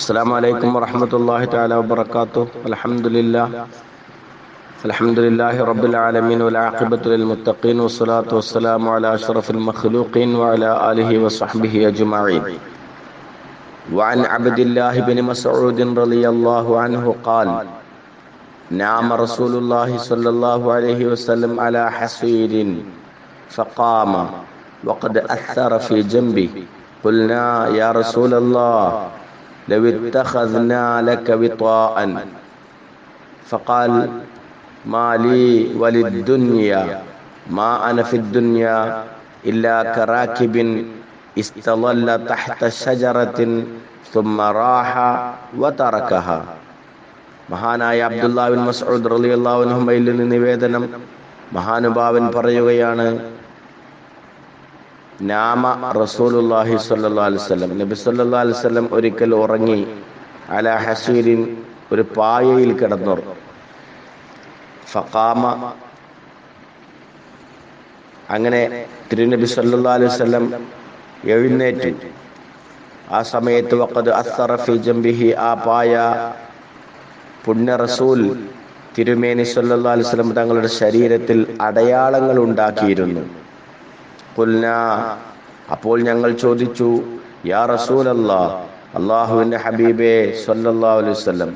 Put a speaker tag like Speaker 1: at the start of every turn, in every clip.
Speaker 1: السلام عليكم ورحمة الله تعالى وبركاته. الحمد لله. الحمد لله رب العالمين والعاقبة للمتقين والصلاة والسلام على أشرف المخلوقين وعلى آله وصحبه أجمعين. وعن عبد الله بن مسعود رضي الله عنه قال نام رسول الله صلى الله عليه وسلم على حصير فقام وقد أثر في جنبه. قلنا يا رسول الله لو اتخذنا لك وطاء فقال ما لي وللدنيا ما أنا في الدنيا إلا كراكب استظل تحت شجرة ثم راح وتركها മഹാനായ അബ്ദുല്ലാബിൻ മസ്ഊദ് റളിയല്ലാഹു അൻഹുമയിൽ നിന്ന് നിവേദനം മഹാനുഭാവൻ പറയുകയാണ് നാമ സ്വല്ലല്ലാഹു അലൈഹി വസല്ലം. നബി സ്വല്ലല്ലാഹു അലൈഹി വസല്ലം ഒരിക്കൽ ഉറങ്ങി അല ഹസീരിൻ ഒരു പായയിൽ കിടന്നു ഫഖാമ. അങ്ങനെ തിരുനബി സ്വല്ലല്ലാഹു അലൈഹി വസല്ലം എഴുന്നേറ്റു. ആ സമയത്ത് വഖദ് അസ്റ ഫി ജംബിഹി ആ പായ പുണ്യ റസൂൽ തിരുമേനി സ്വല്ലല്ലാഹു അലൈഹി വസല്ലം തങ്ങളുടെ ശരീരത്തിൽ അടയാളങ്ങൾ ഉണ്ടാക്കിയിരുന്നു. അപ്പോൾ ഞങ്ങൾ ചോദിച്ചു യാ റസൂലല്ലാ അള്ളാഹുവിന്റെ ഹബീബേ സല്ലല്ലാഹു അലൈഹി വസല്ലം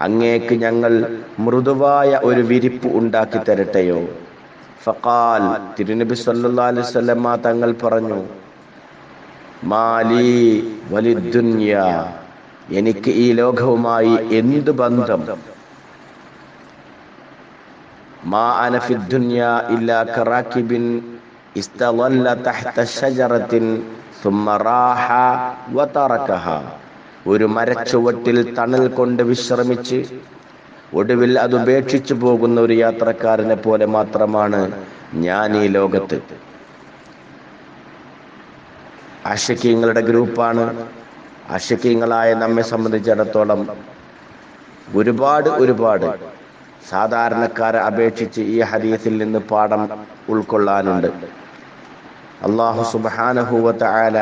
Speaker 1: അങ്ങേക്ക് ഞങ്ങൾ മൃദുവായ ഒരു വിരിപ്പ് ഉണ്ടാക്കി തരട്ടെയോ? ഫഖാൽ തിരുനബി സല്ലല്ലാഹു അലൈഹി തങ്ങൾ പറഞ്ഞു മാലി വലിദ്ദുനിയ എനിക്ക് ഈ ലോകവുമായി എന്ത് ബന്ധം? മാ അന ഫി ദുനിയ ഇല്ലാ കറാക്കിബിൻ ഇസ്തളല്ല തഹ്ത ഷജറത്തിൻ ثم راح وتركها ഒരു മരച്ചുവട്ടിൽ തണൽ കൊണ്ട് വിശ്രമിച്ച് ഒടുവിൽ അത് ഉപേക്ഷിച്ചു പോകുന്ന ഒരു യാത്രക്കാരനെ പോലെ മാത്രമാണ് ഞാൻ ഈ ലോകത്ത് ആശക്കീങ്ങളുടെ ഗ്രൂപ്പാണ് ആശക്കീങ്ങളായ നമ്മെ സംബന്ധിച്ചിടത്തോളം ഒരുപാട് ഒരുപാട് സാധാരണക്കാരെ അപേക്ഷിച്ച് ഈ ഹദീസിൽ നിന്ന് പാഠം ഉൾക്കൊള്ളാനുണ്ട്. അള്ളാഹു സുബാനഹൂവത്ത് ആല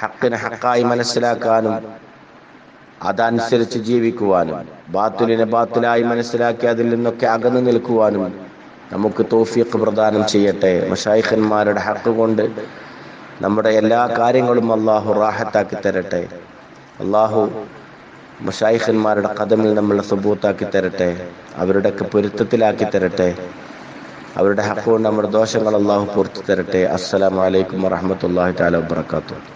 Speaker 1: ഹക്കിനെ ഹക്കായി മനസ്സിലാക്കാനും അതനുസരിച്ച് ജീവിക്കുവാനും ബാത്തുലിനെ ബാത്തുലായി മനസ്സിലാക്കി അതിൽ നിന്നൊക്കെ അകന്നു നിൽക്കുവാനും നമുക്ക് തോഫിയൊക്കെ പ്രദാനം ചെയ്യട്ടെ. മഷായിഖന്മാരുടെ ഹക്ക് കൊണ്ട് നമ്മുടെ എല്ലാ കാര്യങ്ങളും അള്ളാഹു റാഹത്താക്കി തരട്ടെ. അള്ളാഹു മഷായിഖന്മാരുടെ കഥമിൽ നമ്മളെ സുബൂത്താക്കി തരട്ടെ അവരുടെയൊക്കെ പൊരുത്തത്തിലാക്കി തരട്ടെ അവരുടെ ഹക്കുകൊണ്ട് നമ്മുടെ ദോഷങ്ങൾ അള്ളാഹു പൂർത്തി തരട്ടെ അസ്സലാമലൈക്കും വറഹമത്തല്ലാഹി താല വാത്തു